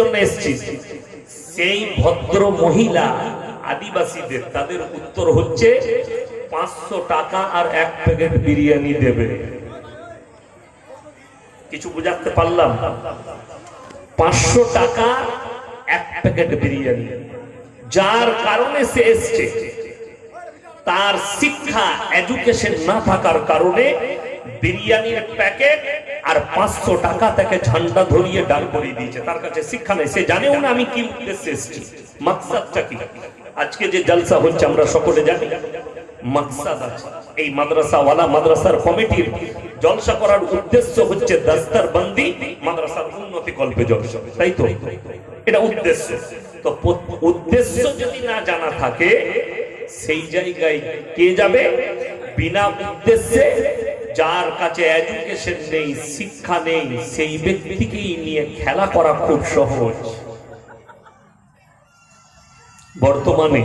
জন্য এসছি। সেই ভদ্র মহিলা আদিবাসীদের, তাদের উত্তর হচ্ছে পাঁচশো টাকা আর এক প্যাকেট বিরিয়ানি দেবে। কিছু বুঝাতে পারলাম? পাঁচশো টাকা, এক প্যাকেট বিরিয়ানি। যার কারণে সে এসছে। তার শিক্ষা এডুকেশন না থাকার কারণে বিরিয়ানির প্যাকেট আর পাঁচশো টাকা তাকে ঝান্ডা ধরিয়ে ডাল করে দিয়েছে। তার কাছে শিক্ষা নেই। সে জানেও না আমি কি উদ্দেশ্যে এসেছি। মাকসাদটা কি? আজকে যে জলসা হচ্ছে, আমরা সকলে জানি। মাকসাদ আছে। এই মাদ্রাসার কমিটির জলসা করার উদ্দেশ্য হচ্ছে দস্তার বন্দি মাদ্রাসার উন্নতি কল্পে জলসা। তাই তো? এটা উদ্দেশ্য। তো উদ্দেশ্য যদি না জানা থাকে, সেই জায়গায় কে যাবে? বিনা উদ্দেশ্যে যার কাছে এডুকেশন নেই, শিক্ষা নেই, সেই ব্যক্তিকেই নিয়ে খেলা করা খুব সহজ। বর্তমানে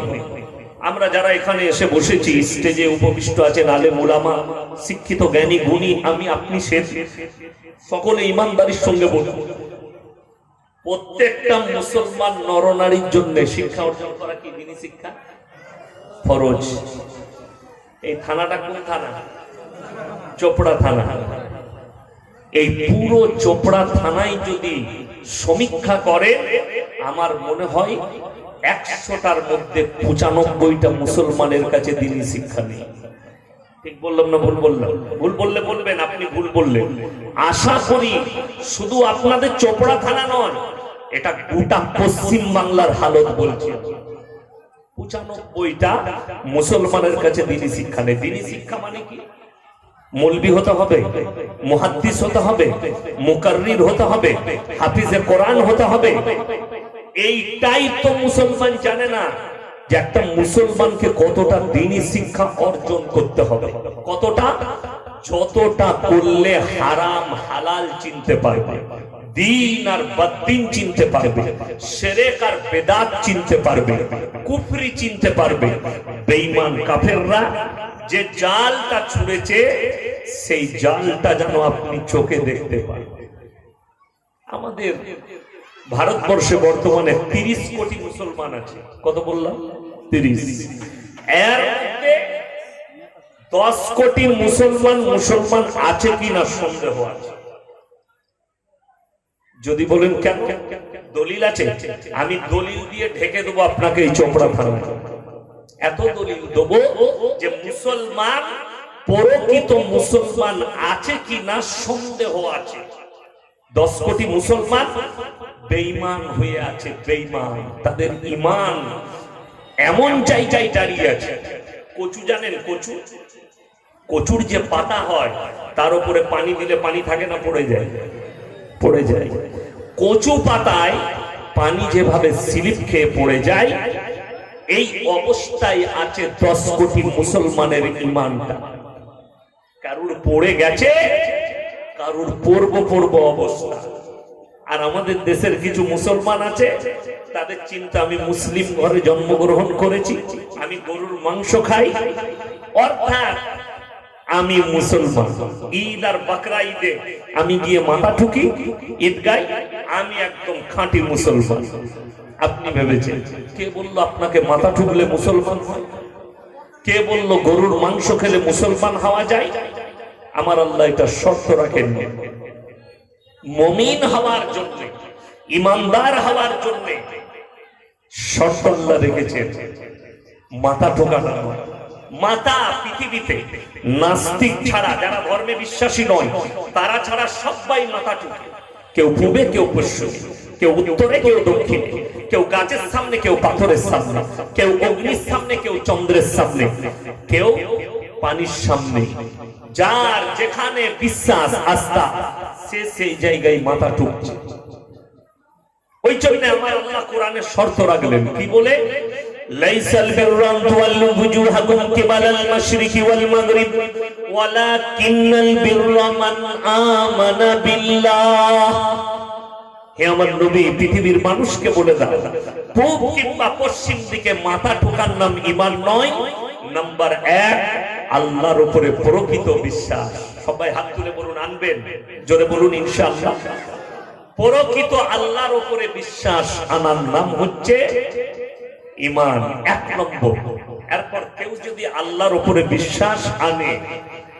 আমরা যারা এখানে এসে বসেছি স্টেজে উপবিষ্ট আছেন আলে মোলামা শিক্ষিত, জ্ঞানী, গুণী, আমি, আপনি, সে, সকলে ইমানদারির সঙ্গে বলুন। প্রত্যেকটা মুসলমান নরনারীর জন্য শিক্ষা অর্জন করা কি শিক্ষা? ফরজ। এই থানাটা কোন থানা? চোপড়া থানা। এই পুরো চোপড়া থানায় যদি সমীক্ষা করে, আমার মনে হয় একশোটার মধ্যে পঁচানব্বইটা মুসলমানের কাছে দিনই শিক্ষা নেই। ঠিক বললাম না ভুল বললাম? ভুল বললে বলবেন, আপনি ভুল বললেন। আশা করি শুধু আপনাদের চোপড়া থানা নয়, এটা গোটা পশ্চিম বাংলার হালত বলছি। পঁচানব্বইটা মুসলমানের কাছে দিনী শিক্ষা নেই। দিনী শিক্ষা মানে কি? মৌলবি হতে হবে, মুহাদ্দিস হতে হবে, মুকাররির হতে হবে, হাফিজে কোরআন হতে হবে। এইটাই তো মুসলমান জানে না যে একটা মুসলমানকে কতটা দিনী শিক্ষা অর্জন করতে হবে। কতটা? যতটা করলে হারাম, হালাল চিনতে পারবে, দিন আর বদ্দিন চিনতে পারবে, সেরেক আর বেদাত চিনতে পারবে, কুফরি চিনতে পারবে, বেঈমান কাফেররা যে জালটা ছুঁড়েছে, সেই জালটা যেন আপনি চোখে দেখতে পান। আমাদের ভারতবর্ষে বর্তমানে তিরিশ কোটি মুসলমান আছে। কত বললাম? তিরিশ। এর মধ্যে দশ কোটি মুসলমান মুসলমান আছে কিনা সন্দেহ আছে। যদি বলেন কেন? দলিল আছে। আমি দলিল দিয়ে ঢেকে দেবো আপনাকে এই চোপড়া থানায়। এত দলিল দেবো যে মুসলমান প্রকৃত মুসলমান আছে কি না সন্দেহ আছে। দশ কোটি মুসলমান বেঈমান হয়ে আছে, বেঈমান। তাদের ইমান এমন জায়গায় দাঁড়িয়ে আছে। কচু জানেন কচু? কচুর যে পাতা হয়, তার উপরে পানি দিলে পানি থাকে না পড়ে যায়? পড়ে যায়। কচু পাতায় পানি যেভাবে স্লিপ খেয়ে পড়ে যায় এই অবস্থায় আছে দশ কোটি মুসলমানের ইমানটা। কারুর পড়ে গেছে, কারুর পূর্ব পূর্ব অবস্থা। আর আমাদের দেশের কিছু মুসলমান আছে, তাদের চিন্তা আমি মুসলিম ঘরে জন্মগ্রহণ করেছি, আমি গরুর মাংস খাই। অর্থাৎ আমি মুসলমান। ঈদ আর বাকরা ঈদে আমি গিয়ে মাথা ঠুকি ঈদগাই আমি একদম খাঁটি মুসলমান। আপনি ভেবেছেন? কে বলল আপনাকে মাথা ঠুকলে মুসলমান হয়? কে বলল গরুর মাংস খেলে মুসলমান হওয়া যায়? আমার আল্লাহ এটা শর্ত রাখেন মমিন হওয়ার জন্য, ইমানদার হওয়ার জন্য শর্ত আল্লাহ রেখেছেন। মাথা ঠোকানো। মাথা পৃথিবীতে নাস্তিক ছাড়া, যারা ধর্মে বিশ্বাসী নয়, তারা ছাড়া সবাই মাথা ঠুকে। কেউ পূবে কেউ পশ্চিমে কেউ উত্তরে, কেউ দক্ষিণে। কেউ গাছের সামনে, কেউ পাথরের সামনে। কেউ অগ্নির সামনে, কেউ চন্দ্রের সামনে। কেউ পানির সামনে। যার যেখানে বিশ্বাস, আস্থা, সে সেই জায়গায় মাথা ঠুকছে। ওই জন্য আমার আল্লাহ কোরআনে শর্ত রাখলেন। কি বলে? লাইসাল বিররান তুওয়াল্লু বুজুহাকুম কিবালাল মাশরিকি ওয়াল মাগরিব। ওয়ালাকিন্নাল বিররা মান আমানা বিল্লাহ। হে আমার নবী পৃথিবীর মানুষকে বলে দাও, পূব কিংবা পশ্চিম দিকে মাথা ঠোকার নাম ইমান নয়। নাম্বার এক, আল্লাহর উপরে প্রকৃত বিশ্বাস। সবাই হাত তুলে বলুন, আনবেন? জোরে বলুন, ইনশাআল্লাহ। প্রকৃত আল্লাহর উপরে বিশ্বাস আনার নাম হচ্ছে ইমান এক নম্বর, এরপর কেউ যদি আল্লাহর উপরে বিশ্বাস আনে,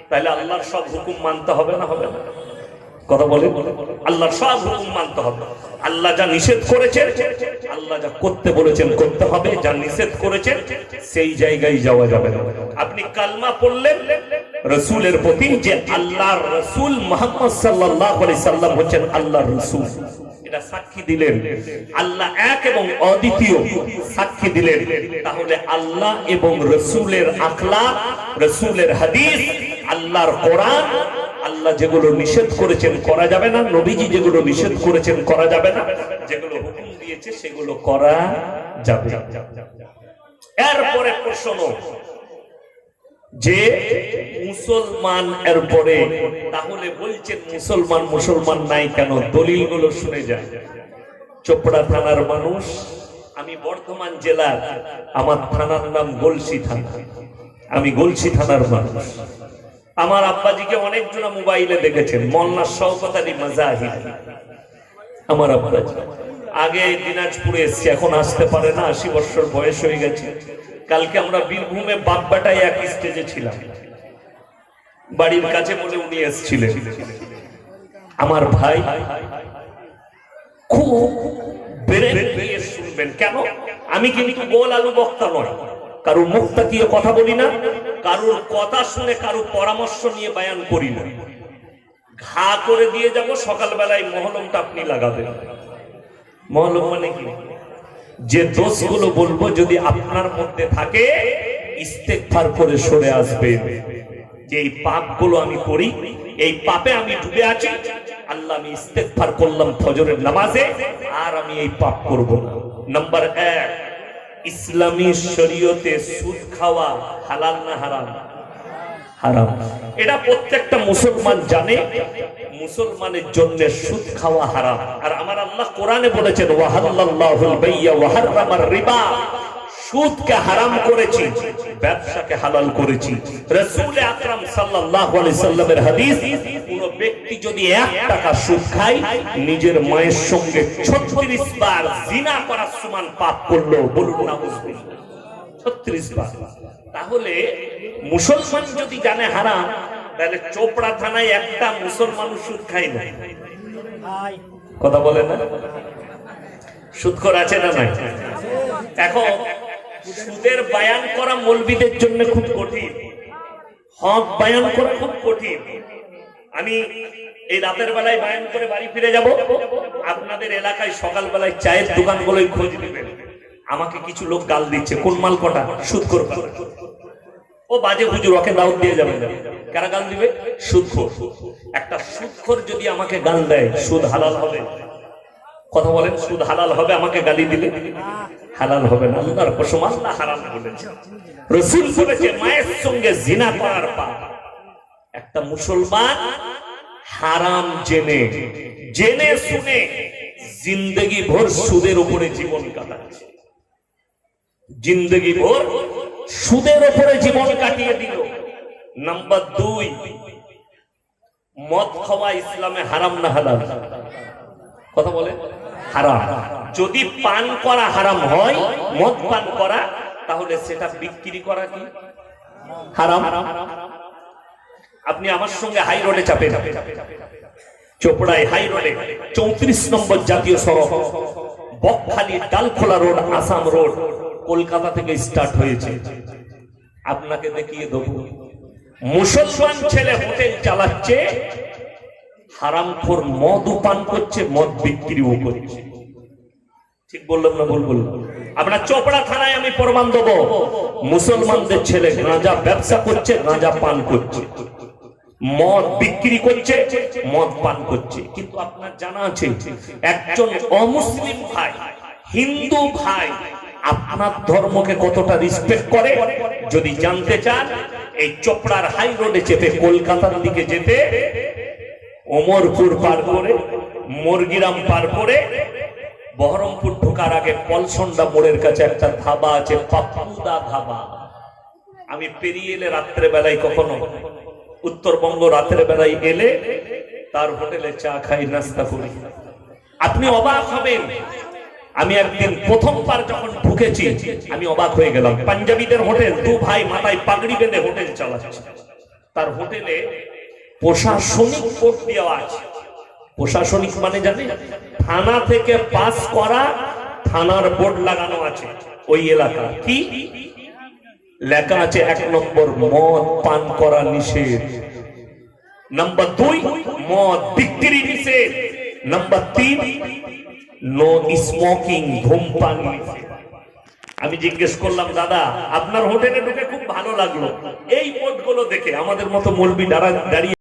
তাহলে আল্লাহর সব হুকুম মানতে হবে না হবে না? কথা বলে, আল্লাহর সব হুকুম মানতে হবে। আল্লাহ যা নিষেধ করেছেন, আল্লাহ যা করতে বলেছেন করতে হবে, যা নিষেধ করেছেন সেই জায়গায় যাওয়া যাবে না। আপনি কালমা পড়লেন, রসুলের প্রতি যে আল্লাহর রসুল মোহাম্মদ আলাইহি সাল্লাম হচ্ছেন আল্লাহর রসুল। এটা সাক্ষী দিলেন। আল্লাহ এক এবং অদ্বিতীয় সাক্ষী দিলেন। তাহলে আল্লাহ এবং রসুলের আখলা রসুলের হাদিস, আল্লাহর কোরআন আল্লাহ যেগুলো নিষেধ করেছেন করা যাবে না, নবীজি যেগুলো নিষেধ করেছেন করা যাবে না, যেগুলো হুকুম দিয়েছে সেগুলো করা যাবে। এরপরে প্রশ্ন, যে মুসলমান এর পরে তাহলে বলছেন মুসলমান মুসলমান নাই কেন? দলিলগুলো শুনে যায় চোপড়া থানার মানুষ, আমি বর্ধমান জেলার, আমার থানার নাম গলসি থানা। আমি গলসি থানার মানুষ। আমার আব্বাজিকে অনেকজন মোবাইলে দেখেছেন মল্লার শওকত মাজাহিদ। আমার আব্বাজি। আগে দিনাজপুরে এসছি, এখন আসতে পারে না, আশি বছর বয়স হয়ে গেছে। কালকে আমরা বীরভূমে বাপ্পাটাই এক স্টেজে ছিলাম। বাড়ির কাছে বলে উনি এসছিলেন। আমার ভাই, খুব বেড়ে শুনবেন। কেন? আমি কিন্তু গোল আলু বক্তা নয়। কারোর মুখ তাকিয়ে কথা বলি না, কারোর কথা শুনে কারোর পরামর্শ নিয়ে বায়ান করি না। ঘা করে দিয়ে যাব, সকালবেলায় মহলমটা আপনি লাগাবেন মহলম মানে কি? যে দোষগুলো বলব যদি আপনার মধ্যে থাকে, ইস্তেকফার করে সরে আসবে। যে এই পাপগুলো আমি করি, এই পাপে আমি ডুবে আছি, আল্লাহ আমি ইস্তেকফার করলাম ফজরের নামাজে, আর আমি এই পাপ করব না। নাম্বার এক ইসলামী শরীয়তে সুদ খাওয়া হালাল না হারাম? হারাম। এটা প্রত্যেকটা মুসলমান জানে, মুসলমানের জন্য সুদ খাওয়া হারাম। আর আমার আল্লাহ কোরআনে বলেছেন ওয়াহাল্লাহুল বাইয়া ওয়া হাররামার রিবা। সুদকে হারাম করেছি, ব্যবসাকে হালাল করেছি। রাসূল আকরাম সাল্লাল্লাহু আলাইহি সাল্লামের হাদিস ব্যক্তি যদি এক টাকা সুদ খায়, নিজের মায়ের সঙ্গে 36 বার করার সমান পাপ করল, বলুন না বুঝবেন। ছত্রিশ বার। তাহলে মুসলমান যদি জানে হারাম, তাহলে চোপড়া থানায় একটা মুসলমান সুদ খায় না। কথা বলে না? সুদখোর আছে না নাই? এখন সুদের বায়ান করা মৌলবীদের জন্য খুব কঠিন। হক বায়ান করা খুব কঠিন। আমি এই রাতের বেলায় বায়ান করে বাড়ি ফিরে যাব। আপনাদের এলাকায় সকাল বেলায় চায়ের দোকানগুলোই খোঁজ নেবেন। আমাকে কিছু লোক গাল দিচ্ছে। কোন মাল কটা? সুদ করবা ও বাজে হুজুর, ওকে দাউদ দিয়ে যাবে কারা গাল দিবে? সুদখোর একটা সুদখোর যদি আমাকে গাল দেয়, সুদ হালাল হবে। কথা বলেন, সুদ হালাল হবে আমাকে গালি দিলে? হালাল হবে না, আল্লাহর কসম, আল্লাহ হারাম বলেছে রসুল বলেছে, মায়ের সঙ্গে জিনা করার পাপ। একটা মুসলমান হারাম জেনে জেনে শুনে জিন্দগি ভর সুদের উপরে জীবন কাটাচ্ছে। জিন্দগি ভর সুদের উপরে জীবন কাটিয়ে দিল। নাম্বার দুই, মদ খাওয়া ইসলামে হারাম না হালাল? কথা বলে হারাম। যদি পান করা হারাম হয়, মদ পান করা, তাহলে সেটা বিক্রি করা কি? হারাম। আপনি আমার সঙ্গে হাই রোডে চাপে চোপড়ায় হাই রোডে, চৌত্রিশ নম্বর জাতীয় সড়ক, বকখালি ডালখোলা রোড, আসাম রোড, কলকাতা থেকে স্টার্ট হয়েছে। আপনাকে দেখিয়ে দেবো। মুসলমান ছেলে হোটেল চালাচ্ছে, হারামখোর মদ পান করছে, মদ বিক্রিও করছে। ঠিক বললাম না বললাম? আপনার চোপড়া থানায় আমি প্রমাণ দেবো। মুসলমানদের ছেলে গাঁজা ব্যবসা করছে, গাঁজা পান করছে। মদ বিক্রি করছে, মদ পান করছে। কিন্তু আপনার জানা আছে, একজন অমুসলিম ভাই, হিন্দু ভাই, আপনার ধর্মকে কতটা রিসপেক্ট করে? যদি জানতে চান, এই চোপড়ার হাই রোডে চেপে, কলকাতার দিকে যেতে ওমরপুর পার করে, মুরগিরাম পার করে বহরমপুর ঢোকার আগে পলসন্ডা মোড়ের কাছে একটা ধাবা আছে, পাপ্পুদা ধাবা। আমি পেরিয়ে এলে রাত্রে বেলায় কখনো, উত্তরবঙ্গ রাতের বেলায় এলে তার হোটেলে চা খাই, নাস্তা করি। আপনি অবাক হবেন, আমি একদিন প্রথমবার যখন ঢুকেছি, আমি অবাক হয়ে গেলাম। পাঞ্জাবিদের হোটেল, দু ভাই মাথায় পাগড়ি বেঁধে হোটেল চালাচ্ছে। তার হোটেলে প্রশাসনিক কোর্ট দেওয়া আছে। প্রশাসনিক মানে জানে থানা থেকে পাস করা থানার বোর্ড লাগানো আছে ওই এলাকা। কি? লেখা আছে এক নম্বর মদ পান করা নিষেধ। নাম্বার দুই, মদ বিক্রি নিষেধ। নাম্বার তিন নো স্মোকিং ধূমপান আমি জিজ্ঞেস করলাম, দাদা, আপনার হোটেলে ঢুকে খুব ভালো লাগল। এই বোর্ডগুলো দেখে আমাদের মতো মলবি দাঁড়া দাঁড়িয়ে